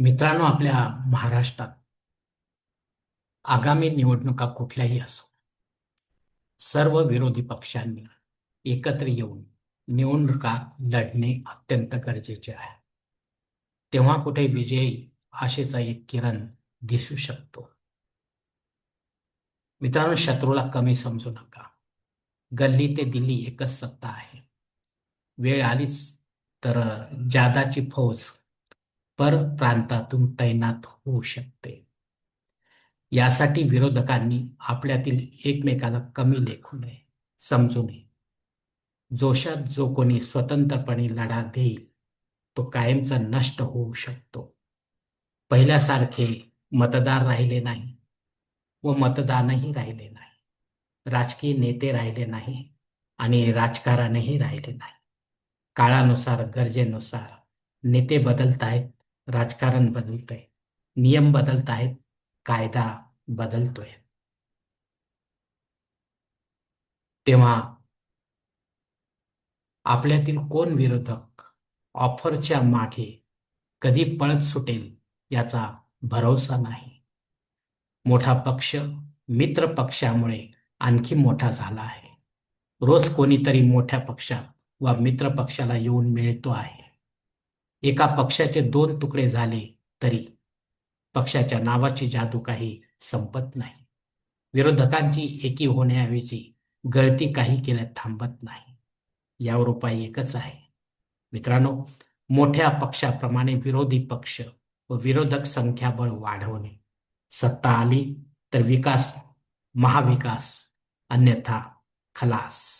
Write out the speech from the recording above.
मित्रांनो आपल्या महाराष्ट्रात आगामी निवडणुका कुठल्याही असो सर्व विरोधी पक्षांनी एकत्र येऊन निवडणुका लढणे अत्यंत गरजेचे आहे. तेव्हा कुठे विजयी आशेचा एक किरण दिसू शकतो. मित्रांनो शत्रूला कमी समजू नका. गल्ली ते दिल्ली एकच सत्ता आहे. वेळ आलीच तर जादाची फौज पर प्रांतातून तैनात होऊ शकते. यासाठी विरोधकांनी आपल्यातील एकमेकाला कमी लेखू नये समजू नये. जोशात जो कोणी स्वतंत्रपणे लढा देईल तो कायमचा नष्ट होऊ शकतो. पहिल्यासारखे मतदार राहिले नाही व मतदानही राहिले नाही. राजकीय नेते राहिले नाही आणि राजकारणही राहिले नाही. काळानुसार गरजेनुसार नेते बदलत आहेत राजकारण बदलतंय. नियम बदलत आहेत कायदा बदलतोय. तेव्हा आपल्यातील कोण विरोधक ऑफरच्या मागे कधी पळत सुटेल याचा भरोसा नाही. मोठा पक्ष मित्र पक्षामुळे आणखी मोठा झाला आहे. रोज कोणीतरी मोठ्या पक्षात व मित्र पक्षाला येऊन मिळतो आहे. एका पक्षाचे दोन तुकडे झाले तरी पक्षाच्या नावाची जादू काही संपत नाही. विरोधकांची एकी होण्याऐवजी गळती काही केल्या थांबत नाही. यावर उपाय एकच आहे. मित्रांनो मोठ्या पक्षाप्रमाणे विरोधी पक्ष व विरोधक संख्याबळ वाढवणे. सत्ता आली तर विकास महाविकास अन्यथा खलास.